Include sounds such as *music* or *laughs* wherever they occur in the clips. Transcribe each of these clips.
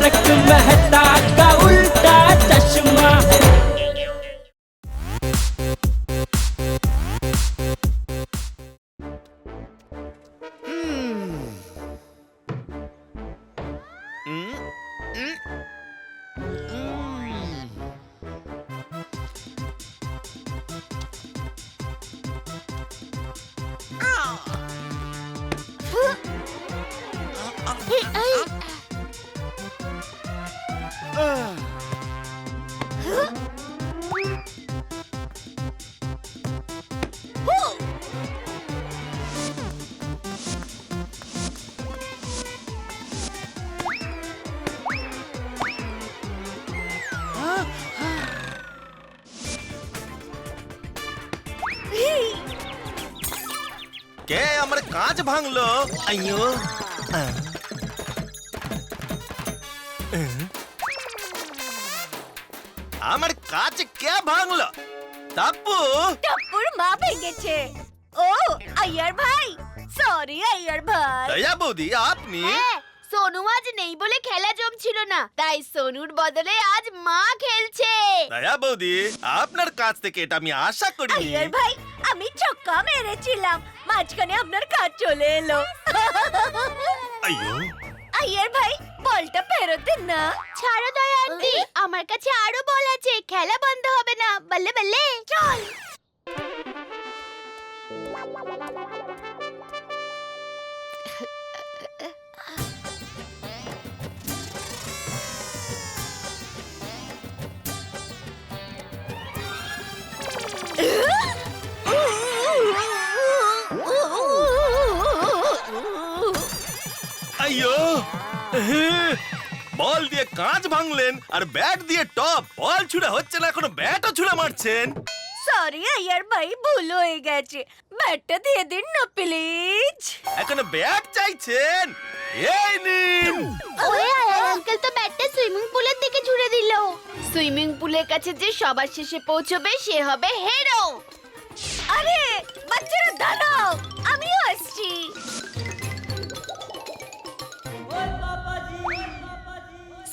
तारक मेहता का उल्टा चश्मा কে কাঁচ ভাঙলো। আইয়ো। আমার কাঁচ কে ভাঙলো? তাপ্পু টপ্পুর মা ভেঙেছে। ও আয়ার ভাই। সরি আয়ার ভাই। দয়া বৌদি আপনি? হ্যাঁ সোনু আজ নেই বলে খেলা জমছিল না তাই সোনুর বদলে আজ মা খেলছে। দয়া বৌদি আপনার কাছ থেকে এটা আমি আশা করি আয়ার ভাই আমি ছক্কা মেরেছিলাম। মাঝখানে আপনার কাজ চলে এলো। আইয়ো। আয়ার ভাই বলটা ফেরত দিন না। ছাড়ো দয়া আন্টি আমার কাছে আরও বল আছে। খেলা বন্ধ হবে না। বললে বললে চল। বল দিয়ে কাঁচ ভাঙলেন আর ব্যাট দিয়ে টপ। বল ছুড়ে হচ্ছে না এখনও ব্যাটও ছুড়ে মারছেন। সরি আয়ার ভাই ভুল হয়ে গেছে। ব্যাটটা দিয়ে দিন না প্লিজ। এখনও ব্যাট চাইছেন। এই নিন। ওরে আয়ার আঙ্কেল তো ব্যাটটা সুইমিং পুলের দিকে ছুড়ে দিল। সুইমিং পুলের কাছে যে সবার শেষে পৌঁছবে সে হবে হিরো আরে বাচ্চারা দাঁড়াও।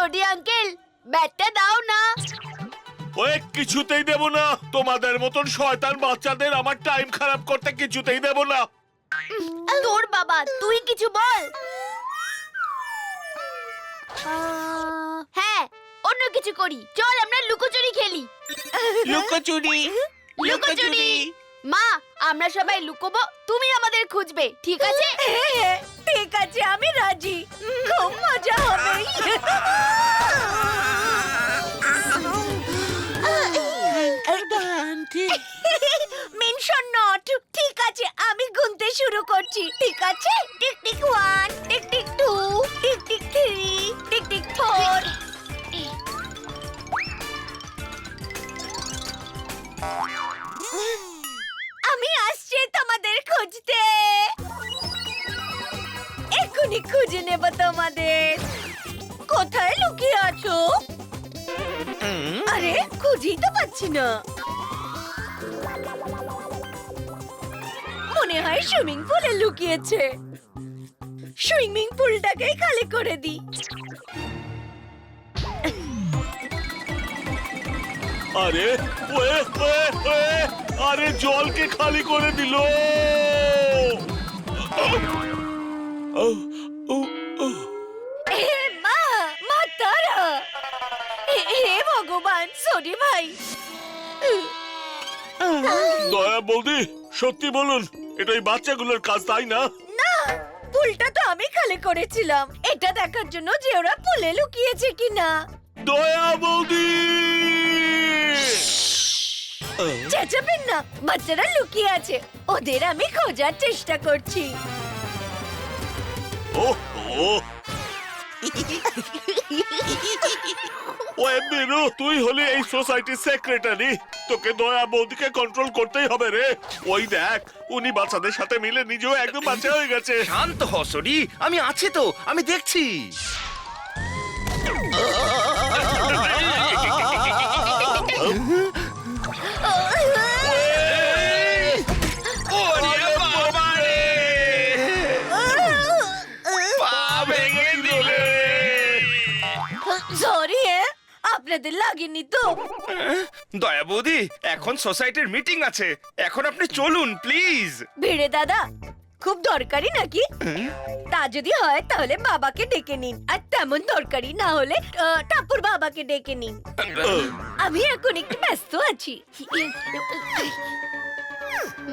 সোডি আঙ্কেল ব্যাটটা দাও না। ওই কিছুতেই দেব না। তোমাদের মতন শয়তান বাচ্চাদের আমার টাইম খারাপ করতে কিছুতেই দেব না। তোর বাবা তুই কিছু বল। হ্যাঁ অন্য কিছু করি। চল আমরা লুকোচুরি খেলি। লুকোচুরি। লুকোচুরি। মা আমরা সবাই লুকোবো তুমি আমাদের খুঁজবে ঠিক আছে? *laughs* ঠিক আছে আমি রাজি। মজা হবে। মেনশন নট ঠিক আছে আমি গুনতে শুরু করছি। ঠিক আছে tick tick one tick tick two tick tick three tick tick four আমি তোমাদের। কোথায় লুকিয়ে আছো? আরে খুঁজেই তো পাচ্ছি না। মনে হয় সুইমিং পুলে লুকিয়েছে। সুইমিং পুলটাকেই খালি করে দিই। আরে ওয়ে ওয়ে ওয়ে আরে জলকে খালি করে দিল। ও, ভগবান ভাই। দয়া বৌদি সত্যি বলুন এটা এই বাচ্চাগুলোর কাজ তাই না? না পুলটা তো আমি খালি করেছিলাম। এটা দেখার জন্য যে ওরা পুলে লুকিয়েছে কিনা। দয়া বৌদি চেঁচাবেন না বাচ্চারা লুকিয়ে আছে। ওদের আমি খোঁজার চেষ্টা করছি। ও ও ওয়ে বিরু তুই হলি এই সোসাইটির সেক্রেটারি। তোকে দয়া বৌদিকে কন্ট্রোল করতেই হবে রে। ওই দেখ উনি বাচ্চাদের সাথে মিলে নিজেও একদম বাচ্চা হয়ে গেছে। শান্ত হ সরি। আমি আছি তো আমি দেখছি। *laughs* আপনাদের লাগেনি তো। দয়া বৌদি এখন সোসাইটির মিটিং আছে। এখন আপনি চলুন প্লিজ। ভিড়ে দাদা খুব দরকারি নাকি? তা যদি হয় তাহলে বাবাকে ডেকে নিন আর তেমন দরকারি না হলে টাপুর বাবাকে ডেকে নিন। আমি এখন একটু ব্যস্ত আছি।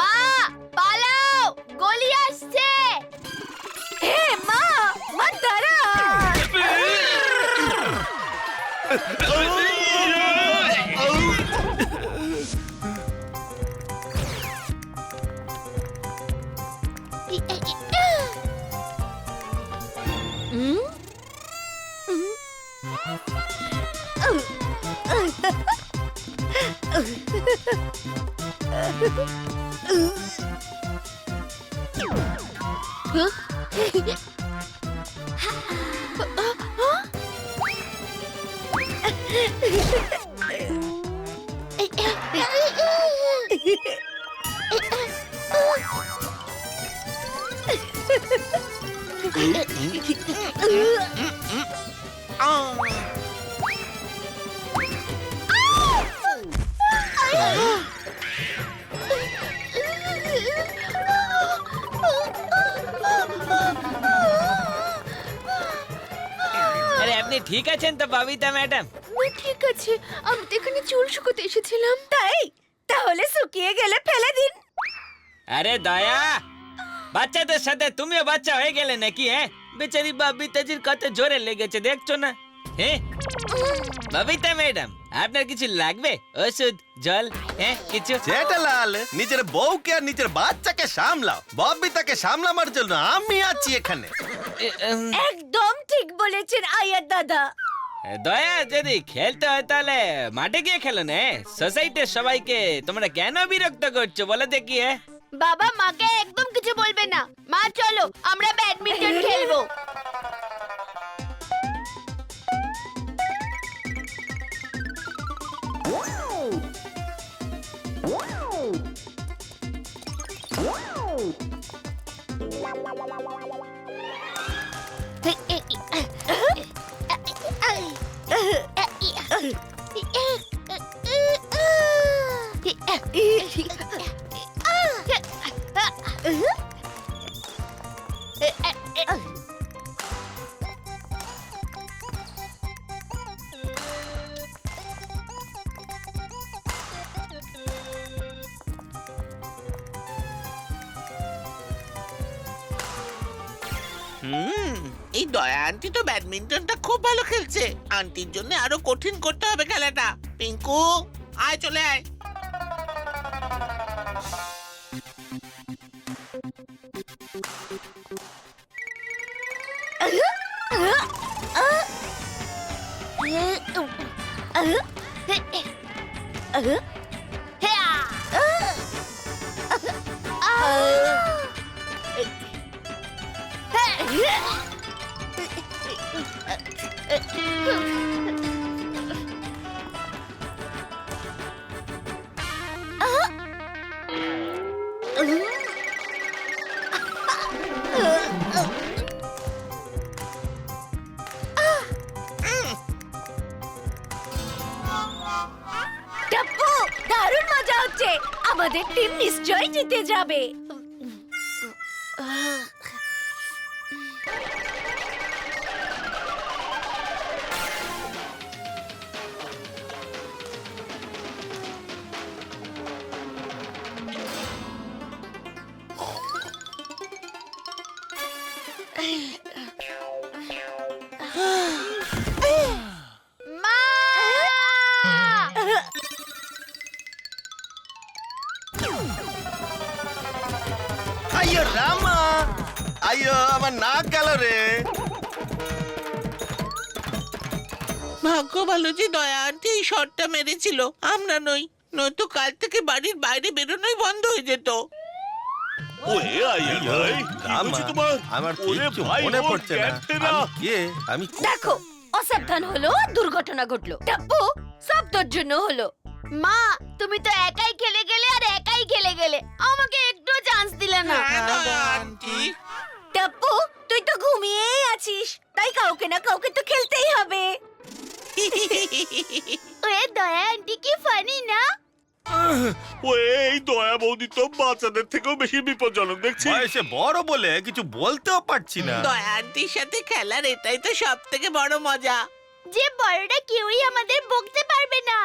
মা পালাও গলি আসছে। হে মা মা দাঁড়া আরে আপনি ঠিক আছেন তো ববিতা ম্যাডাম? ঠিক আছে। আমি তো এখানে চুল শুকোতে এসেছিলাম। তাই তাহলে শুকিয়ে গেলে ফেলে দিন। আরে দয়া বাচ্চাদের সাথে তুমিও বাচ্চা হয়ে গেলে নাকি হ্যাঁ? বেচারি বাবিতাজির কত জোরে লেগেছে দেখছ না? হ্যাঁ? ববিতা ম্যাডাম আপনার কিছু লাগবে? ওষুধ জল হ্যাঁ কিছু? জেঠালাল নিজের বউকে আর নিজের বাচ্চাকে সামলাও। ববিতাকে সামলাবার জন্য আমি আছি এখানে। একদম ঠিক বলেছেন আয়ার দাদা। দয়া যদি খেলতে হয় তাহলে মাঠে গিয়ে খেলো না। সোসাইটির সবাইকে তোমরা কেন বিরক্ত করছ বলে দেখি বাবা মাকে একদম কিছু বলবে না। মা চলো আমরা ব্যাডমিন্টন খেলব। হুম, এই দয়া আন্টি তো ব্যাডমিন্টনটা খুব ভালো খেলছে। আন্টির জন্য আরও কঠিন করতে হবে খেলাটা। পিঙ্কু, আয় চলে আয়। টাপ্পু আমাদের টিম নিশ্চয়ই জিতে যাবে। রামা আইয়ো আমার নাক গেল রে ভাগ্য ভালো যে দয়া আন্টি। এই শটটা মেরেছিল। আমরা নই। নয়তো কাল থেকে বাড়ির বাইরে বেরোনোই বন্ধ হয়ে যেত। ওরে আইয়া ভাই কি তোমার? আমার কিচ্ছু মনে পড়ছে না। আমি কে আমি দেখো অসাবধান হলো দুর্ঘটনা ঘটলো। টাপ্পু সব তোর জন্য হলো। মা তুমি তো একাই খেলে গেলে আর একাই খেলে গেলে। আমাকে একটু চান্স দিলে না। হ্যাঁ, আন্টি। টাপ্পু তুই তো ঘুমিয়েই আছিস। তাই কাউকে না কাউকে তো খেলতেই হবে। *laughs* ওয়ে দয়া আন্টি কি ফানি না? ও এই দয়া বৌদি তো বাচ্চাদের থেকেও বেশি বিপজ্জনক দেখছি বয়সে বড় বলে কিছু বলতেও পারছি না। দয়া আন্টির সাথে খেলার এটাই তো সব থেকে বড় মজা। যে বড়রা কেউই আমাদের বকতে পারবে না।